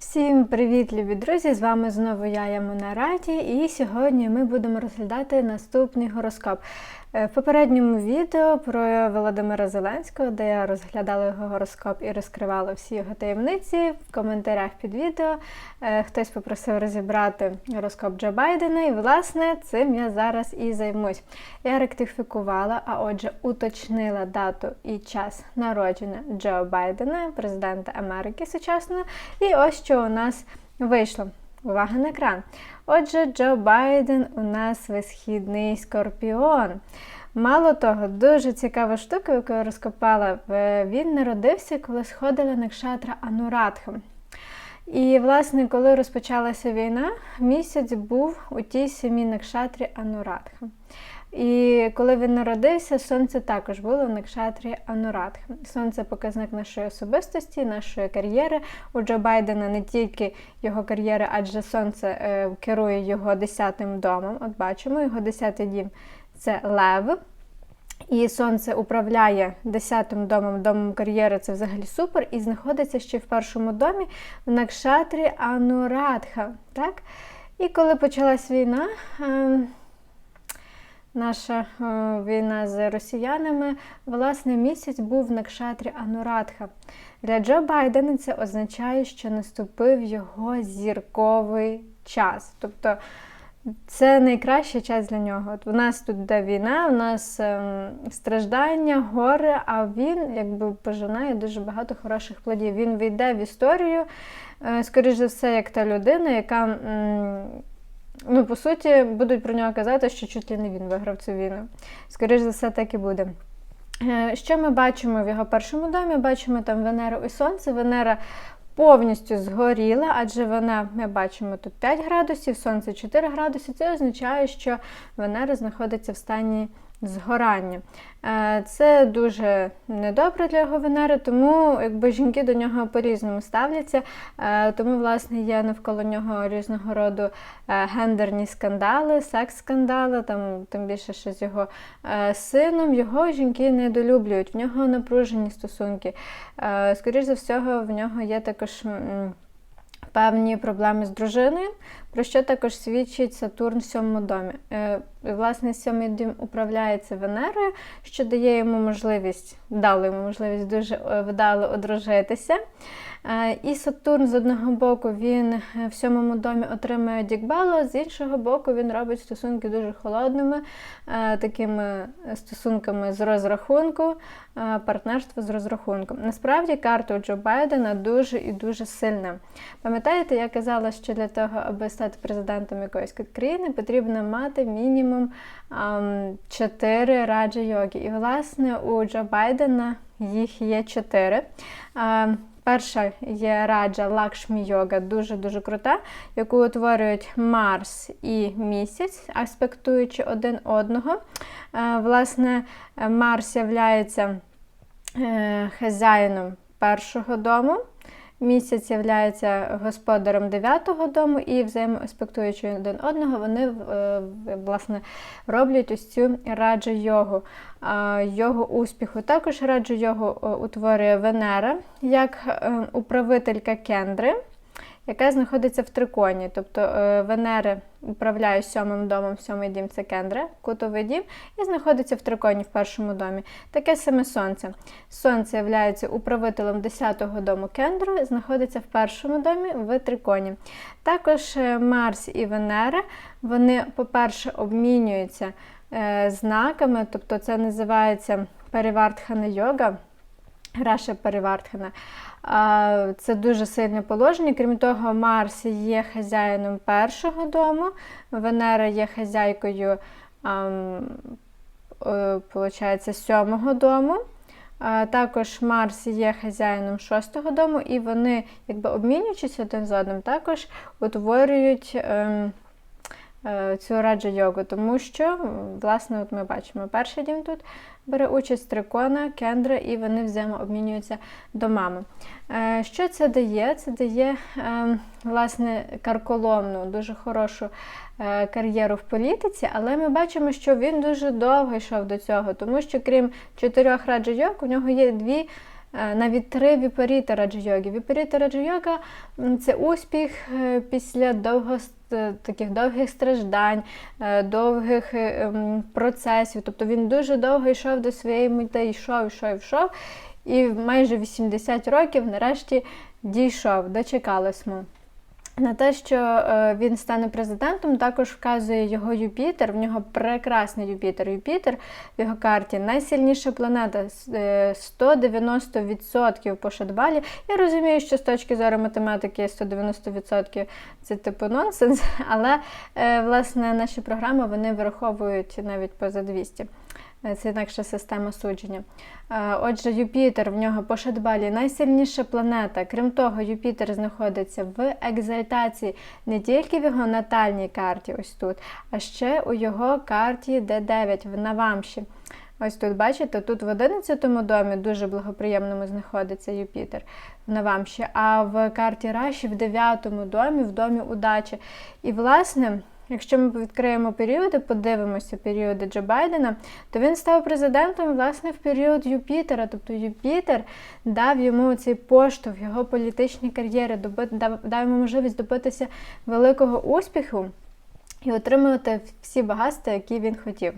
Всім привіт, любі друзі! З вами знову я, Ямона Раді, і сьогодні ми будемо розглядати наступний гороскоп. Е, В попередньому відео про Володимира Зеленського, де я розглядала його гороскоп і розкривала всі його таємниці. В коментарях під відео е, хтось попросив розібрати гороскоп Джо Байдена, і власне цим я зараз і займусь. Я ректифікувала, а отже, уточнила дату і час народження Джо Байдена, президента Америки сучасного. І ось що у нас вийшло. Увага на екран. Отже, Джо Байден у нас висхідний скорпіон. Мало того, дуже цікава штука, яку я розкопала. Він народився, коли сходила Накшатра Анурадха. І, власне, коли розпочалася війна, місяць був у тій самій Накшатрі Анурадха. І коли він народився, сонце також було в Накшатрі Анурадха. Сонце показник нашої особистості, нашої кар'єри. У Джо Байдена не тільки його кар'єри, адже сонце е, керує його десятим домом. От бачимо, його десятий дім це лев. І сонце управляє десятим домом, домом кар'єри, це взагалі супер. І знаходиться ще в першому домі в Накшатрі Анурадха. Так? І коли почалась війна, е, наша е, війна з росіянами, власне, місяць був в Накшатрі Анурадха. Для Джо Байдена це означає, що наступив його зірковий час. Тобто це найкращий час для нього. От у нас тут йде війна, у нас ем, страждання, горе, а він якби пожинає дуже багато хороших плодів. Він війде в історію, е, скоріш за все, як та людина, яка. м, Ну, по суті, будуть про нього казати, що чуть ли не він виграв цю війну. Скоріше за все, так і буде. Е, Що ми бачимо в його першому домі? Бачимо там Венеру і Сонце. Венера повністю згоріла, адже вона, ми бачимо тут 5 градусів, Сонце 4 градуси. Це означає, що Венера знаходиться в стані згорання. Е, Це дуже недобре для його Венери, тому якби жінки до нього по-різному ставляться. Е, Тому, власне, є навколо нього різного роду е, гендерні скандали, секс-скандали, там тим більше ще з його сином. Його жінки недолюблюють, в нього напружені стосунки. Скоріше за всього, в нього є також. М, Певні проблеми з дружиною, про що також свідчить Сатурн в сьомому домі. Е, Власне, сьомий дім управляється Венерою, що дає йому можливість, дало йому можливість дуже е, вдало одружитися. Е, І Сатурн з одного боку він в сьомому домі отримує дікбало, з іншого боку, він робить стосунки дуже холодними, такими стосунками з розрахунку, партнерство з розрахунком. Насправді карта Джо Байдена дуже і дуже сильна. Пам'ятаєте, я казала, що для того, аби стати президентом якоїсь країни, потрібно мати мінімум ам, 4 раджа йоги. І, власне, у Джо Байдена їх є 4. А, Перша є раджа Лакшмі йога, дуже-дуже крута, яку утворюють Марс і місяць, аспектуючи один одного. Власне, Марс являється е, хазяїном першого дому. Місяць являється господаром дев'ятого дому і взаємоспектуючи один одного, вони е, власне роблять ось цю раджу йогу. Його успіху. Також раджу йогу е, утворює Венера як е, управителька кендри, яка знаходиться в триконі. Тобто е, Венера управляє сьомим домом, сьомий дім це кендра, кутовий дім, і знаходиться в триконі в першому домі. Таке саме сонце. Сонце є управителем 10-го дому кендру, знаходиться в першому домі в триконі. Також е, Марс і Венера, вони, по-перше, обмінюються е, знаками, тобто це називається перевартхана йога. Раша Перевартхана. Це дуже сильне положення. Крім того, Марс є хазяїном першого дому, Венера є хазяйкою е, получається, сьомого дому. Також Марс є хазяїном шостого дому, і вони, якби обмінюючись один з одним, також утворюють. Е, Цю раджа йогу, тому що, власне, от ми бачимо, перший дім тут бере участь трикона, кендра, і вони взаємообмінюються домами. Е, Що це дає? Це дає е, власне карколомну, дуже хорошу кар'єру в політиці, але ми бачимо, що він дуже довго йшов до цього, тому що крім чотирьох раджайок, у нього є дві е, навіть три віпаріти раджа-йоги. Віпаріти раджа-йога це успіх е, після довго е, таких довгих страждань, довгих ем, процесів. Тобто він дуже довго йшов до своєї мети, йшов, йшов, йшов, і майже 80 років нарешті дійшов, дочекалось ми. На те, що е, він стане президентом, також вказує його Юпітер. В нього прекрасний Юпітер. Юпітер в його карті найсильніша планета е, 190% по Шадбалі. Я розумію, що з точки зору математики 190% це типу нонсенс, але е, власне наші програми вони враховують навіть поза 200. Е, Це інакша система судження. Е, Отже, Юпітер в нього по Шадбалі найсильніша планета. Крім того, Юпітер знаходиться в екзальтації не тільки в його натальній карті, ось тут, а ще у його карті Д9 в Навамші. Ось тут, бачите, тут в 11 домі дуже благоприємному знаходиться Юпітер в Навамші, а в карті Раші в 9 домі, в домі удачі. І, власне, якщо ми відкриємо періоди, подивимося періоди Джо Байдена, то він став президентом власне в період Юпітера. Тобто Юпітер дав йому цей поштовх його політичній кар'єрі, доби- дав, йому можливість добитися великого успіху і отримувати всі багатства, які він хотів.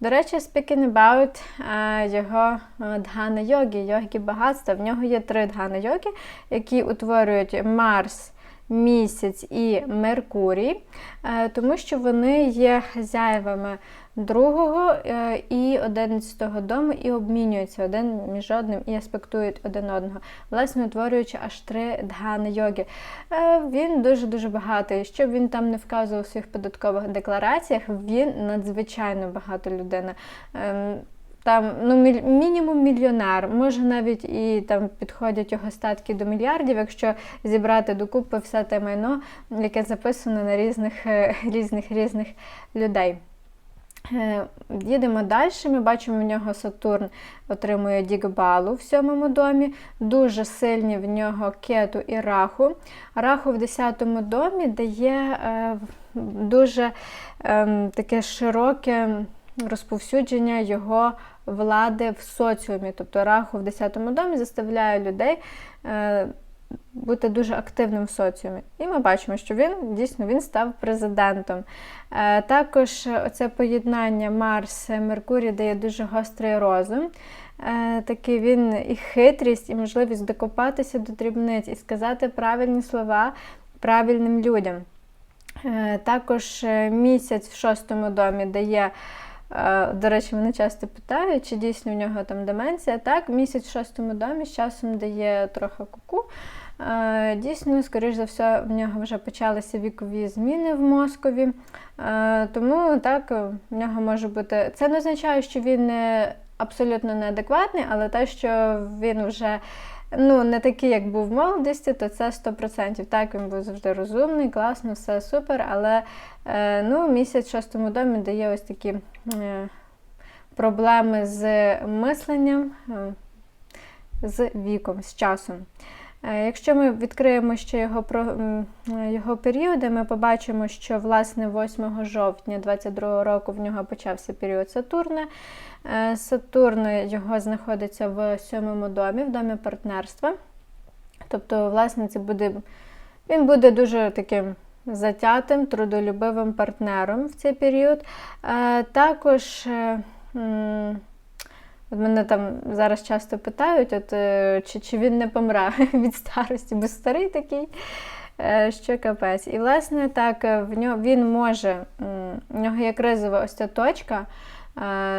До речі, speaking about е, його е, дхана йоги, йоги багатства. В нього є три дхана йоги, які утворюють Марс, Місяць і Меркурій, е, тому що вони є хазяєвами другого е, і одинадцятого дому і обмінюються один між одним і аспектують один одного, власне, утворюючи аж три дхани йоги. Е, Він дуже-дуже багатий. Щоб він там не вказував у своїх податкових деклараціях, він надзвичайно багата людина. Ем, Там ну, міль- мінімум мільйонер, може навіть і там підходять його статки до мільярдів, якщо зібрати докупи все те майно, яке записано на різних е, різних різних людей. Е, Їдемо далі. Ми бачимо, в нього Сатурн отримує Дігбалу в сьомому домі. Дуже сильні в нього кету і раху. Раху в 10-му домі дає е, дуже е, таке широке розповсюдження його влади в соціумі. Тобто раху в 10-му домі заставляє людей. Е, бути дуже активним в соціумі. І ми бачимо, що він дійсно він став президентом. Е, Також оце поєднання Марс Меркурій дає дуже гострий розум. Е, Такий він і хитрість, і можливість докопатися до дрібниць і сказати правильні слова правильним людям. Також місяць в шостому домі дає. Е, До речі, мене часто питають, чи дійсно в нього там деменція. Так, місяць в шостому домі з часом дає трохи куку. Е, Дійсно, скоріш за все, в нього вже почалися вікові зміни в мозкові. Е, Тому так, в нього може бути. Це не означає, що він абсолютно неадекватний, але те, що він вже ну, не такий, як був в молодості, то це 100%. Так, він був завжди розумний, класно, все супер. Але е, ну, місяць в шостому домі дає ось такі е, проблеми з мисленням, е, з віком, з часом. Е, Якщо ми відкриємо ще його, е, його періоди, ми побачимо, що власне 8 жовтня 22 року в нього почався період Сатурна. Е, Сатурн його знаходиться в сьомому домі, в домі партнерства. Тобто, власне, це буде, він буде дуже таким затятим, трудолюбивим партнером в цей період. Також. От мене там зараз часто питають, от, е, чи, чи він не помре від старості, бо старий такий, е, що капець. І, власне, так, е, в нього, він може, в нього є кризова ось ця точка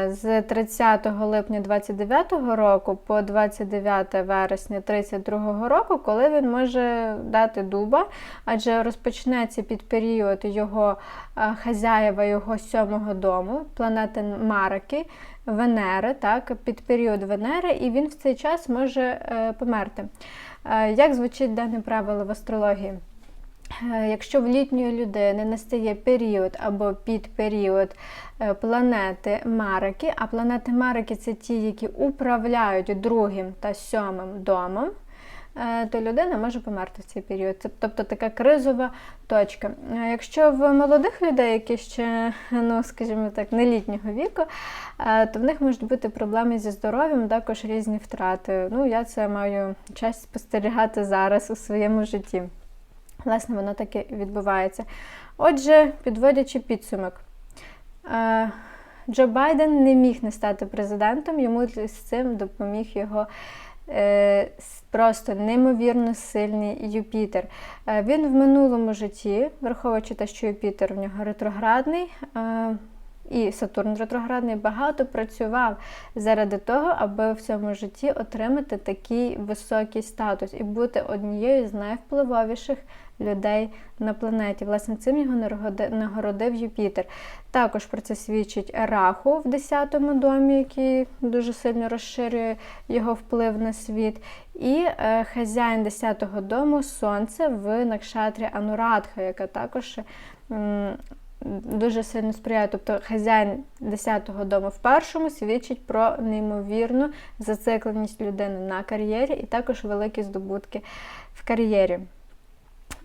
з 30 липня 29 року по 29 вересня 32 року, коли він може дати дуба, адже розпочнеться під період його хазяєва, його сьомого дому, планети Мараки, Венери, так, під період Венери, і він в цей час може е, померти. Е, як звучить дане правило в астрології? Е, Якщо в літньої людини настає період або підперіод планети Мараки, а планети Мараки це ті, які управляють другим та сьомим домом, то людина може померти в цей період. Це тобто така кризова точка. Якщо в молодих людей, які ще, ну скажімо так, не літнього віку, е, то в них можуть бути проблеми зі здоров'ям, також різні втрати. Ну, я це маю честь спостерігати зараз у своєму житті. Власне, воно таке відбувається. Отже, підводячи підсумок, е, Джо Байден не міг не стати президентом, йому з цим допоміг його е, просто неймовірно сильний Юпітер. Е, Він в минулому житті, враховуючи те, що Юпітер в нього ретроградний. Е, І Сатурн ретроградний багато працював заради того, аби в цьому житті отримати такий високий статус і бути однією з найвпливовіших людей на планеті. Власне, цим його нагородив Юпітер. Також про це свідчить Раху в 10-му домі, який дуже сильно розширює його вплив на світ. І е, хазяїн 10-го дому Сонце в Накшатрі Анурадха, яка також. м, Дуже сильно сприяє, тобто хазяїн 10-го дому в першому свідчить про неймовірну зацикленість людини на кар'єрі і також великі здобутки в кар'єрі.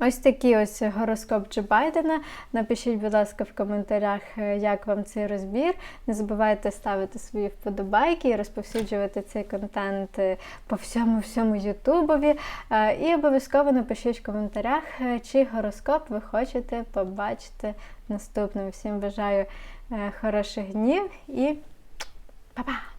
Ось такий ось гороскоп Джо Байдена. Напишіть, будь ласка, в коментарях, е, як вам цей розбір. Не забувайте ставити свої вподобайки і розповсюджувати цей контент е, по всьому всьому Ютубові. Е, І обов'язково напишіть в коментарях, чий гороскоп ви хочете побачити наступним. Всім бажаю хороших днів і па-па!